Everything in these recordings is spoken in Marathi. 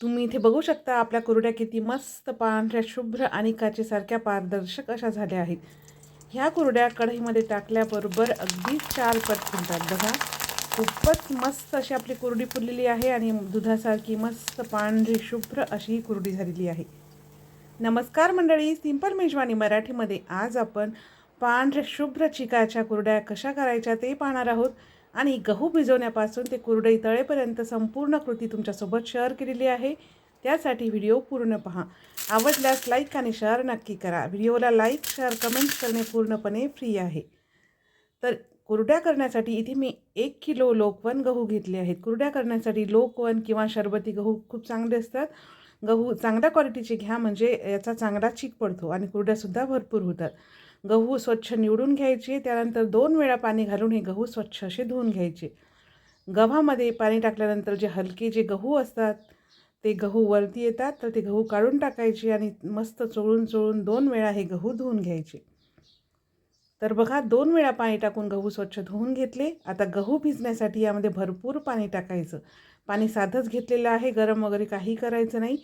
तुम्ही इथे बघू शकता आपल्या कुरड्या किती मस्त पांढऱ्या शुभ्र आणि काचेसारख्या पारदर्शक अशा झाल्या आहेत. ह्या कुरड्या कढईमध्ये टाकल्याबरोबर अगदी चार पट फुलतात. बघा खूपच मस्त अशी आपली कुरडी फुललेली आहे आणि दुधासारखी मस्त पांढरी शुभ्र अशी ही कुरडी झालेली आहे. नमस्कार मंडळी सिंपल मेजवानी मराठीमध्ये आज आपण पांढऱ्या शुभ्र चिकाच्या कुरड्या कशा करायच्या ते पाहणार आहोत. आणि गहू भिजवण्यापासून ते कुरडई तळेपर्यंत संपूर्ण कृती तुमच्यासोबत शेअर केलेली आहे. त्यासाठी व्हिडिओ पूर्ण पहा. आवडल्यास लाईक आणि शेअर नक्की करा. व्हिडिओला लाईक शेअर कमेंट्स करणे पूर्णपणे फ्री आहे. तर कुरड्या करण्यासाठी इथे मी एक किलो लोकवन गहू घेतले आहेत. कुरड्या करण्यासाठी लोकवन किंवा शरबती गहू खूप चांगले असतात. गहू चांगल्या क्वालिटीचे घ्या म्हणजे याचा चांगला चीक पडतो आणि कुरड्यासुद्धा भरपूर होतात. गहू स्वच्छ निवडून घ्यायचे त्यानंतर दोन वेळा पाणी घालून हे गहू स्वच्छ असे धुवून घ्यायचे. गव्हामध्ये पाणी टाकल्यानंतर जे हलके जे गहू असतात ते गहू वरती येतात तर ते गहू काढून टाकायचे आणि मस्त चोळून चोळून दोन वेळा हे गहू धुवून घ्यायचे. तर बघा दोन वेळा पाणी टाकून गहू स्वच्छ धुवून घेतले. आता गहू भिजण्यासाठी यामध्ये भरपूर पाणी टाकायचं. पाणी साधंच घेतलेलं आहे गरम वगैरे काही करायचं नाही.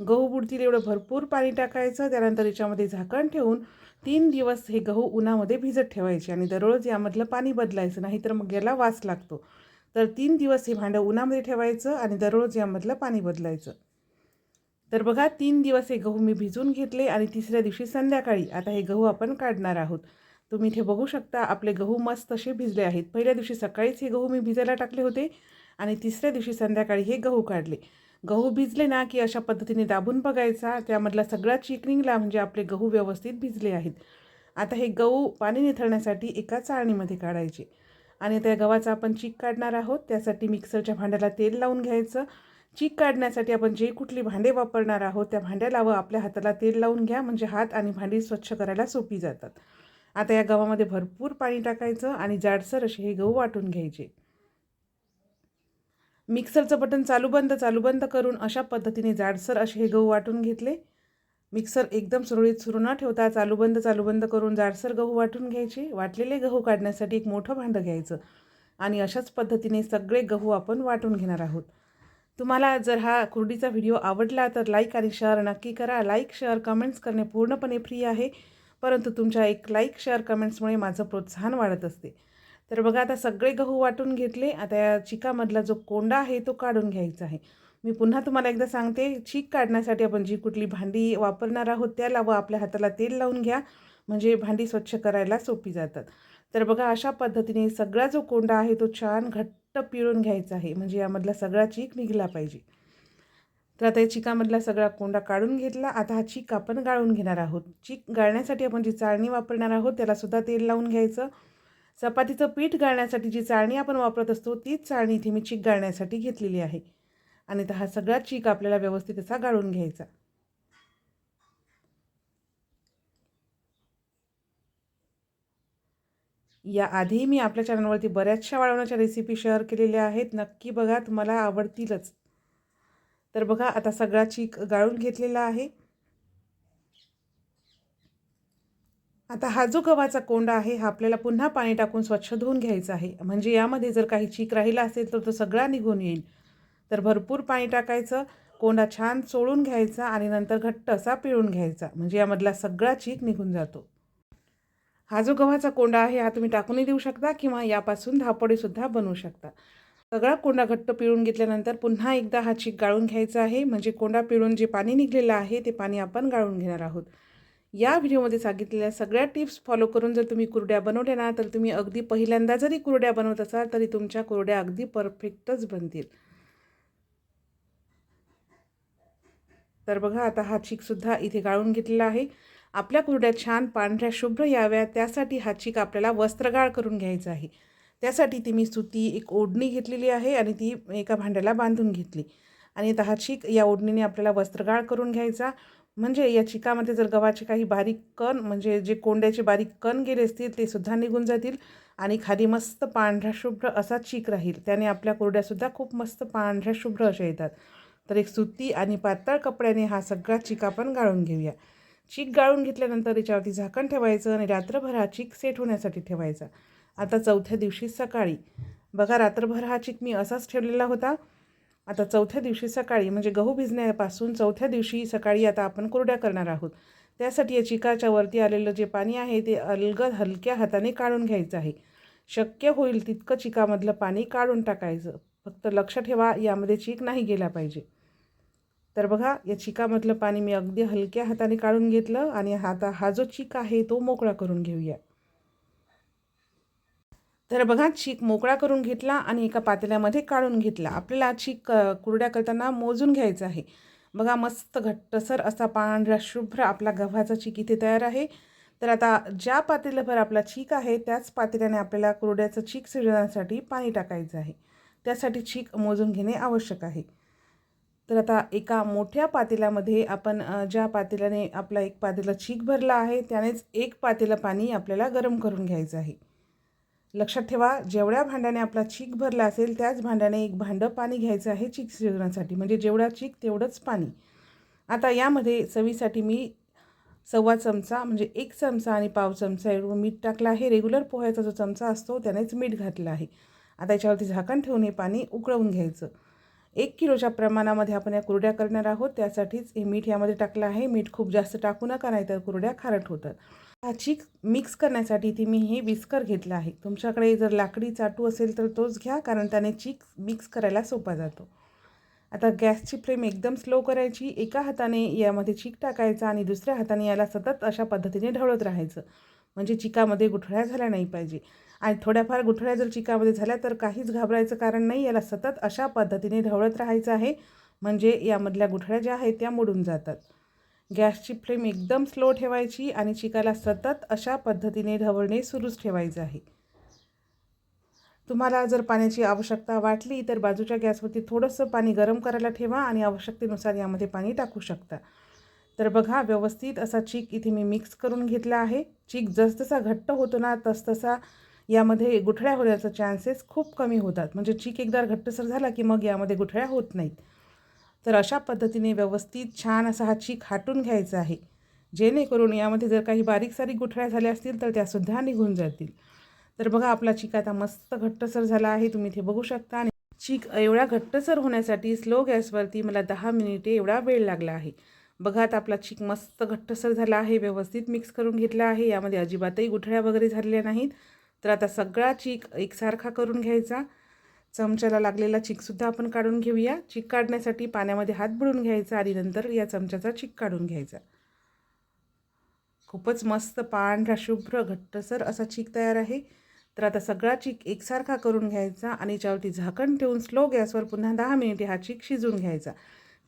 गहू बुडतील एवढं भरपूर पाणी टाकायचं त्यानंतर याच्यामध्ये झाकण ठेवून तीन दिवस हे गहू उन्हामध्ये भिजत ठेवायचे आणि दररोज यामधलं पाणी बदलायचं नाहीतर मग याला वास लागतो. तर तीन दिवस हे भांडं उन्हामध्ये ठेवायचं आणि दररोज यामधलं पाणी बदलायचं. तर बघा तीन दिवस हे गहू मी भिजून घेतले आणि तिसऱ्या दिवशी संध्याकाळी आता हे गहू आपण काढणार आहोत. तुम्ही इथे बघू शकता आपले गहू मस्त असे भिजले आहेत. पहिल्या दिवशी सकाळीच हे गहू मी भिजायला टाकले होते आणि तिसऱ्या दिवशी संध्याकाळी हे गहू काढले. गहू भिजले ना की अशा पद्धतीने दाबून बघायचा. त्यामधला सगळा चिकनिंगला म्हणजे आपले गहू व्यवस्थित भिजले आहेत. आता हे गहू पाणी निथळण्यासाठी एका चाळणीमध्ये काढायचे. आणि त्या गव्हाचा आपण चीक काढणार आहोत. त्यासाठी मिक्सरच्या भांड्याला तेल लावून घ्यायचं. चीक काढण्यासाठी आपण जे कुठली भांडे वापरणार आहोत त्या भांड्याला व आपल्या हाताला तेल लावून घ्या. म्हणजे हात आणि भांडी स्वच्छ करायला सोपी जातात. आता या गव्हामध्ये भरपूर पाणी टाकायचं आणि जाडसर असे हे गहू वाटून घ्यायचे. मिक्सरचं बटन चालू बंद चालू बंद करून अशा पद्धतीने जाडसर असे हे गहू वाटून घेतले. मिक्सर एकदम सुरळीत सुरू न ठेवता चालू बंद चालू बंद करून जाडसर गहू वाटून घ्यायचे. वाटलेले गहू काढण्यासाठी एक मोठं भांडं घ्यायचं आणि अशाच पद्धतीने सगळे गहू आपण वाटून घेणार आहोत. तुम्हाला जर हा कुरडीचा व्हिडिओ आवडला तर लाईक आणि शेअर नक्की करा. लाईक शेअर कमेंट्स करणे पूर्णपणे फ्री आहे. परंतु तुमच्या एक लाईक शेअर कमेंट्समुळे माझं प्रोत्साहन वाढत असते. तर बघा आता सगळे गहू वाटून घेतले. आता या चिकामधला जो कोंडा आहे तो काढून घ्यायचा आहे. मी पुन्हा तुम्हाला एकदा सांगते चीक काढण्यासाठी आपण जी कुठली भांडी वापरणार आहोत त्याला व आपल्या हाताला तेल लावून घ्या. म्हणजे भांडी स्वच्छ करायला सोपी जातात. तर बघा अशा पद्धतीने सगळा जो कोंडा आहे तो छान घट्ट पिळून घ्यायचा आहे. म्हणजे यामधला सगळा चीक निघला पाहिजे. तर आता या चिकामधला सगळा कोंडा काढून घेतला. आता हा चीक आपण गाळून घेणार आहोत. चीक गाळण्यासाठी आपण जी चाळणी वापरणार आहोत त्यालासुद्धा तेल लावून घ्यायचं. चपातीचं पीठ गाळण्यासाठी जी चाळणी आपण वापरत असतो तीच चाळणी इथे मी चीक गाळण्यासाठी घेतलेली आहे. आणि तर हा सगळा चीक आपल्याला व्यवस्थित असा गाळून घ्यायचा. याआधी मी आपल्या चॅनलवरती बऱ्याचशा वाळवण्याच्या रेसिपी शेअर केलेल्या आहेत. नक्की बघा तुम्हाला आवडतीलच. तर बघा आता सगळा चीक गाळून घेतलेला आहे. आता हा जो गव्हाचा कोंडा आहे हा आपल्याला पुन्हा पाणी टाकून स्वच्छ धुवून घ्यायचा आहे. म्हणजे यामध्ये जर काही चीक राहिला असेल तर तो सगळा निघून येईल. तर भरपूर पाणी टाकायचं कोंडा छान चोळून घ्यायचा आणि नंतर घट्ट असा पिळून घ्यायचा. म्हणजे यामधला सगळा चीक निघून जातो. हा जो गव्हाचा कोंडा आहे हा तुम्ही टाकूनही देऊ शकता किंवा यापासून धापडीसुद्धा बनवू शकता. सगळा कोंडा घट्ट पिळून घेतल्यानंतर पुन्हा एकदा हा चीक गाळून घ्यायचा आहे. म्हणजे कोंडा पिळून जे पाणी निघलेलं आहे ते पाणी आपण गाळून घेणार आहोत. या व्हिडिओमध्ये सांगितलेल्या सगळ्या टिप्स फॉलो करून जर तुम्ही कुरड्या बनवल्या ना तर तुम्ही अगदी पहिल्यांदा जरी कुरड्या बनवत असाल तरी तुमच्या कुरड्या अगदी परफेक्टच बनतील. तर बघा आता हा चीकसुद्धा इथे गाळून घेतलेला आहे. आपल्या कुरड्या छान पांढऱ्या शुभ्र याव्या त्यासाठी हा चीक आपल्याला वस्त्रगाळ करून घ्यायचा आहे. त्यासाठी ती मी सुती एक ओढणी घेतलेली आहे आणि ती एका भांड्याला बांधून घेतली. आणि आता हा चीक या ओढणीने आपल्याला वस्त्रगाळ करून घ्यायचा. म्हणजे या चिकामध्ये जर गव्हाचे काही बारीक कण म्हणजे जे कोंड्याचे बारीक कण गेले असतील ते सुद्धा निघून जातील आणि खाली मस्त पांढरा शुभ्र असा चीक राहील. त्याने आपल्या कोरड्यासुद्धा खूप मस्त पांढऱ्या शुभ्र अशा येतात. तर एक सुती आणि पातळ कपड्याने हा सगळा चीक आपण गाळून घेऊया. चीक गाळून घेतल्यानंतर याच्यावरती झाकण ठेवायचं आणि रात्रभर हा चीक सेट होण्यासाठी ठेवायचा. आता चौथ्या दिवशी सकाळी. बघा रात्रभर हा चीक मी असाच ठेवलेला होता. आता चौथ्या दिवशी सकाळी म्हणजे गहू भिजण्यापासून चौथ्या दिवशी सकाळी आता आपण कोरड्या करणार आहोत. त्यासाठी या चिकाच्या वरती आलेलं जे पाणी आहे ते अलगद हलक्या हाताने काढून घ्यायचं आहे. शक्य होईल तितकं चिकामधलं पाणी काढून टाकायचं. फक्त लक्ष ठेवा यामध्ये चीक नाही गेला पाहिजे. तर बघा या चिकामधलं पाणी मी अगदी हलक्या हाताने काढून घेतलं आणि आता हा जो चीक आहे तो मोकळा करून घेऊया. तर बघा चीक मोकळा करून घेतला आणि एका पातेल्यामध्ये काढून घेतला. आपल्याला चीक कुरड्या करताना मोजून घ्यायचं आहे. बघा मस्त घट्टसर असा पांढरा शुभ्र आपला गव्हाचा चीक इथे तयार आहे. तर आता ज्या पातेल्याभर आपला चीक आहे त्याच पातेल्याने आपल्याला कुरड्याचं चीक शिजवण्यासाठी पाणी टाकायचं आहे. त्यासाठी चीक मोजून घेणे आवश्यक आहे. तर आता एका मोठ्या पातेल्यामध्ये आपण ज्या पातेल्याने आपला एक पातेला चीक भरला आहे त्यानेच एक पातेलं पाणी आपल्याला गरम करून घ्यायचं आहे. लक्षात ठेवा जेवढ्या भांड्याने आपला चीक भरला असेल त्याच भांड्याने एक भांडं पाणी घ्यायचं आहे चीक शिजवण्यासाठी म्हणजे जेवढा चीक तेवढंच पाणी. आता यामध्ये चवीसाठी मी सव्वा चमचा म्हणजे एक चमचा आणि पाव चमचा एवढं मीठ टाकलं आहे. रेग्युलर पोह्याचा जो चमचा असतो त्यानेच मीठ घातलं आहे. आता याच्यावरती झाकण ठेवून हे पाणी उकळवून घ्यायचं. एक किलोच्या प्रमाणामध्ये आपण या कुरड्या करणार आहोत. त्यासाठीच हे मीठ यामध्ये टाकलं आहे. मीठ खूप जास्त टाकू नका नाही तर कुरड्या खारट होतात. हा मिक्स करण्यासाठी ती मी हे विस्कर घेतला आहे. तुमच्याकडे जर लाकडी चाटू असेल तर तोच घ्या कारण त्याने चीक मिक्स करायला सोपा जातो. आता गॅसची फ्लेम एकदम स्लो करायची एका हाताने यामध्ये चीक टाकायचा आणि दुसऱ्या हाताने याला सतत अशा पद्धतीने ढवळत राहायचं. म्हणजे चिकामध्ये गुठळ्या झाल्या नाही पाहिजे. आणि थोड्याफार गुठळ्या जर चिकामध्ये झाल्या तर काहीच घाबरायचं कारण नाही याला सतत अशा पद्धतीने ढवळत राहायचं आहे. म्हणजे यामधल्या गुठळ्या ज्या आहेत त्या मोडून जातात. गॅसची फ्लेम एकदम स्लो ठेवायची आणि चिकाला सतत अशा पद्धतीने ढवळणे सुरूच ठेवायचं आहे. तुम्हाला जर पाण्याची आवश्यकता वाटली तर बाजूच्या गॅसवरती थोडंसं पाणी गरम करायला ठेवा आणि आवश्यकतेनुसार यामध्ये पाणी टाकू शकता. तर बघा व्यवस्थित असा चीक इथे मी मिक्स करून घेतला आहे. चीक जसजसा घट्ट होतो ना तसतसा यामध्ये गुठळ्या होण्याचा चान्सेस खूप कमी होतात. म्हणजे चीक एकदा घट्टसर झाला की मग यामध्ये गुठळ्या होत नाहीत. तर अशा पद्धतीने व्यवस्थित छान असा हा चीक हाटून घ्यायचा आहे. जेणेकरून यामध्ये जर काही बारीक सारीक गुठळ्या झाल्या असतील तर त्यासुद्धा निघून जातील. तर बघा आपला चीक आता मस्त घट्टसर झाला आहे. तुम्ही इथे बघू शकता. आणि चीक एवढा घट्टसर होण्यासाठी स्लो गॅसवरती मला दहा मिनिटे एवढा वेळ लागला आहे. बघा आता आपला चीक मस्त घट्टसर झाला आहे. व्यवस्थित मिक्स करून घेतला आहे. यामध्ये अजिबातही गुठळ्या वगैरे झालेल्या नाहीत. तर आता सगळा चीक एकसारखा करून घ्यायचा. चमच्याला लागलेला चीकसुद्धा आपण काढून घेऊया. चीक काढण्यासाठी पाण्यामध्ये हात बुडून घ्यायचा आणि नंतर या चमच्याचा चीक काढून घ्यायचा. खूपच मस्त पांढरा शुभ्र घट्टसर असा चीक तयार आहे. तर आता सगळा चीक एकसारखा करून घ्यायचा आणि याच्यावरती झाकण ठेवून स्लो गॅसवर पुन्हा दहा मिनिटे हा चीक शिजून घ्यायचा.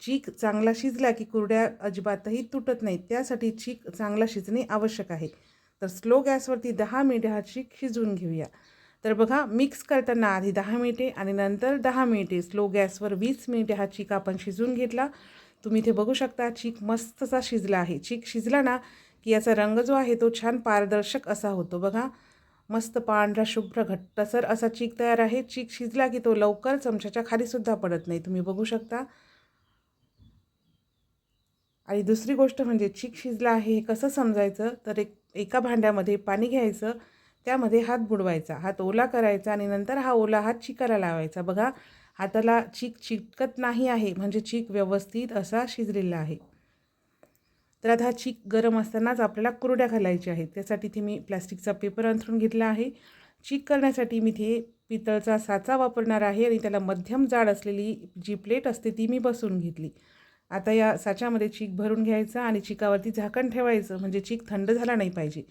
चीक चांगला शिजला की कुरड्या अजिबातही तुटत नाहीत. त्यासाठी चीक चांगला शिजणे आवश्यक आहे. तर स्लो गॅसवरती दहा मिनिटे हा चीक शिजवून घेऊया. तर बघा मिक्स करताना आधी दहा मिनिटे आणि नंतर दहा मिनिटे. स्लो गॅसवर वीस मिनिटे हा चीक आपण शिजवून घेतला. तुम्ही इथे बघू शकता चीक मस्तसा शिजला आहे. चीक शिजला ना की याचा रंग जो आहे तो छान पारदर्शक असा होतो. बघा मस्त पांढरा शुभ्र घट्टसर असा चीक तयार आहे. चीक शिजला की तो लवकर चमच्याच्या खालीसुद्धा पडत नाही. तुम्ही बघू शकता. आणि दुसरी गोष्ट म्हणजे चीक शिजला आहे हे कसं समजायचं? तर एक एका भांड्यामध्ये पाणी घ्यायचं. त्यामध्ये हात बुडवायचा हात ओला करायचा आणि नंतर हा ओला हात चिकाला लावायचा. बघा हाताला चीक चिटकत नाही आहे म्हणजे चीक व्यवस्थित असा शिजलेला आहे. तर आता हा चीक गरम असतानाच आपल्याला कुरड्या घालायच्या आहेत. त्यासाठी इथे मी प्लॅस्टिकचा पेपर अंथरून घेतला आहे. चीक करण्यासाठी मी इथे पितळचा साचा वापरणार आहे आणि त्याला मध्यम जाड असलेली जी प्लेट असते ती मी बसून घेतली. आता या साच्यामध्ये चीक भरून घ्यायचा आणि चिकावरती झाकण ठेवायचं म्हणजे चीक थंड झाला नाही पाहिजे.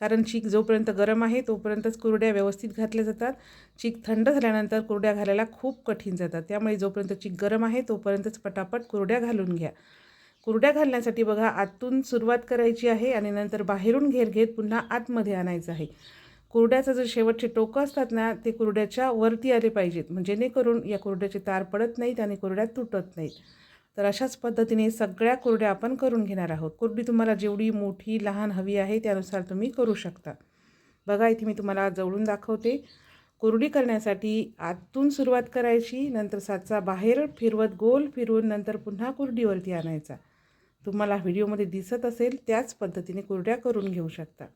कारण चीक जोपर्यंत गरम आहे तोपर्यंतच कुरड्या व्यवस्थित घातल्या जातात. चीक थंड झाल्यानंतर कुरड्या घालायला खूप कठीण जातात. त्यामुळे जोपर्यंत चीक गरम आहे तोपर्यंतच पटापट कुरड्या घालून घ्या. कुरड्या घालण्यासाठी बघा आतून सुरुवात करायची आहे आणि नंतर बाहेरून घेर घेत पुन्हा आतमध्ये आणायचं आहे. कुरड्याचं जे शेवटचे टोकं असतात ना ते कुरड्याच्या वरती आले पाहिजेत. म्हणजे जेणेकरून या कुरड्याचे तार पडत नाहीत आणि कुरड्या तुटत नाहीत. तर अशाच पद्धतीने सगळ्या कुरड्या आपण करून घेणार आहोत. कुरडी तुम्हाला जेवढी मोठी लहान हवी आहे त्यानुसार तुम्ही करू शकता. बघा इथे मी तुम्हाला जवळून दाखवते. कुरडी करण्यासाठी आतून सुरुवात करायची नंतर साचा बाहेर फिरवत गोल फिरवून नंतर पुन्हा कुरडीवरती आणायचा. तुम्हाला व्हिडिओमध्ये दिसत असेल त्याच पद्धतीने कुरड्या करून घेऊ शकता.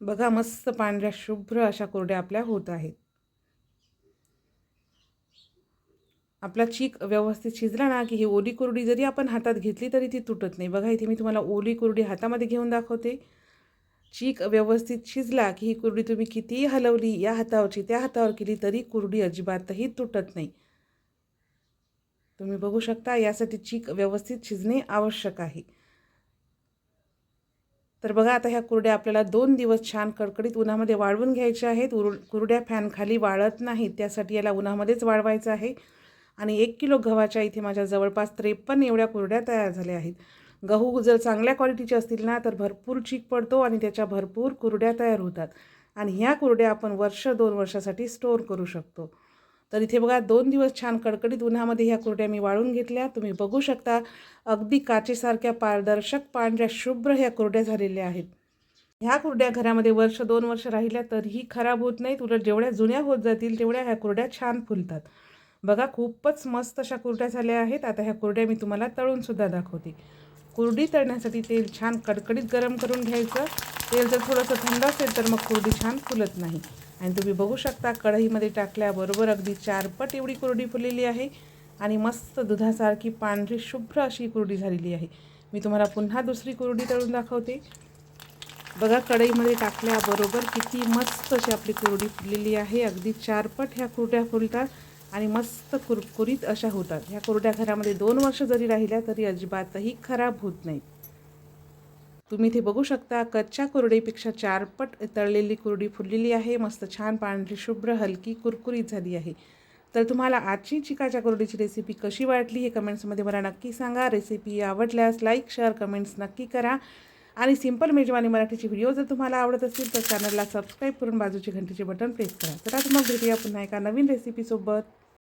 बघा मस्त पांढऱ्या शुभ्र अशा कुरड्या आपल्या होत आहेत. आपला चीक व्यवस्थित शिजला ना की ही ओली कोरडी जरी आपण हातात घेतली तरी ती तुटत नाही. बघा इथे मी तुम्हाला ओली कुरडी हातामध्ये घेऊन दाखवते. चीक व्यवस्थित शिजला की ही कुरडी तुम्ही कितीही हलवली या हातावरची त्या हातावर केली तरी कुरडी अजिबातही तुटत नाही. तुम्ही बघू शकता यासाठी चीक व्यवस्थित शिजणे आवश्यक आहे. तर बघा आता ह्या कुरड्या आपल्याला दोन दिवस छान कडकडीत उन्हामध्ये वाळवून घ्यायच्या आहेत. उर कुरड्या फॅन खाली वाळत नाहीत त्यासाठी याला उन्हामध्येच वाळवायचं आहे. आणि एक किलो गव्हाच्या इथे माझ्या जवळपास त्रेपन्न एवढ्या कुरड्या तयार झाल्या आहेत. गहू जर चांगल्या क्वालिटीचे असतील ना तर भरपूर चीक पडतो आणि त्याच्या भरपूर कुरड्या तयार होतात. आणि ह्या कुरड्या आपण वर्ष दोन वर्षासाठी स्टोअर करू शकतो. तर इथे बघा दोन दिवस छान कडकडीत उन्हामध्ये ह्या कुरड्या मी वाळून घेतल्या. तुम्ही बघू शकता अगदी काचेसारख्या पारदर्शक पांढऱ्या शुभ्र ह्या कुरड्या झालेल्या आहेत. ह्या कुरड्या घरामध्ये वर्ष दोन वर्ष राहिल्या तरीही खराब होत नाहीत. उलट जेवढ्या जुन्या होत जातील तेवढ्या ह्या कुरड्या छान फुलतात. बघा खूपच मस्त अशा कुरड्या झाल्या आहेत. आता ह्या कुरड्या मी तुम्हाला तळूनसुद्धा दाखवते. कुरडी तळण्यासाठी तेल छान कडकडीत गरम करून घ्यायचं. तेल जर थोडंसं थंड असेल तर मग कुरडी छान फुलत नाही. आणि तुम्ही बघू शकता कढईमध्ये टाकल्याबरोबर अगदी चारपट एवढी कुरडी फुललेली आहे. आणि मस्त दुधासारखी पांढरी शुभ्र अशी कुरडी झालेली आहे. मी तुम्हाला पुन्हा दुसरी कुरडी तळून दाखवते. बघा कढईमध्ये टाकल्याबरोबर किती मस्त अशी आपली कुरडी फुललेली आहे. अगदी चारपट ह्या कुरड्या फुलतात. आणि मस्त कुरकुरीत अशा होतात. ह्या कोरड्या घरामध्ये दोन वर्ष जरी राहिल्या तरी अजिबातही खराब होत नाहीत. तुम्ही इथे बघू शकता कच्च्या कुरडीपेक्षा चारपट तळलेली कुरडी फुललेली आहे मस्त छान पांढरी शुभ्र हलकी कुरकुरीत झाली आहे. तर तुम्हाला आजची चिकाच्या कुरडीची रेसिपी कशी वाटली हे कमेंट्समध्ये मला नक्की सांगा. रेसिपी आवडल्यास लाईक शेअर कमेंट्स नक्की करा. आणि सिंपल मेजवानी मराठीची व्हिडिओ जर तुम्हाला आवडत असतील तर चॅनलला सबस्क्राईब करून बाजूची घंटीचे बटन प्रेस करा. तर आज मग भेटूया पुन्हा एका नवीन रेसिपीसोबत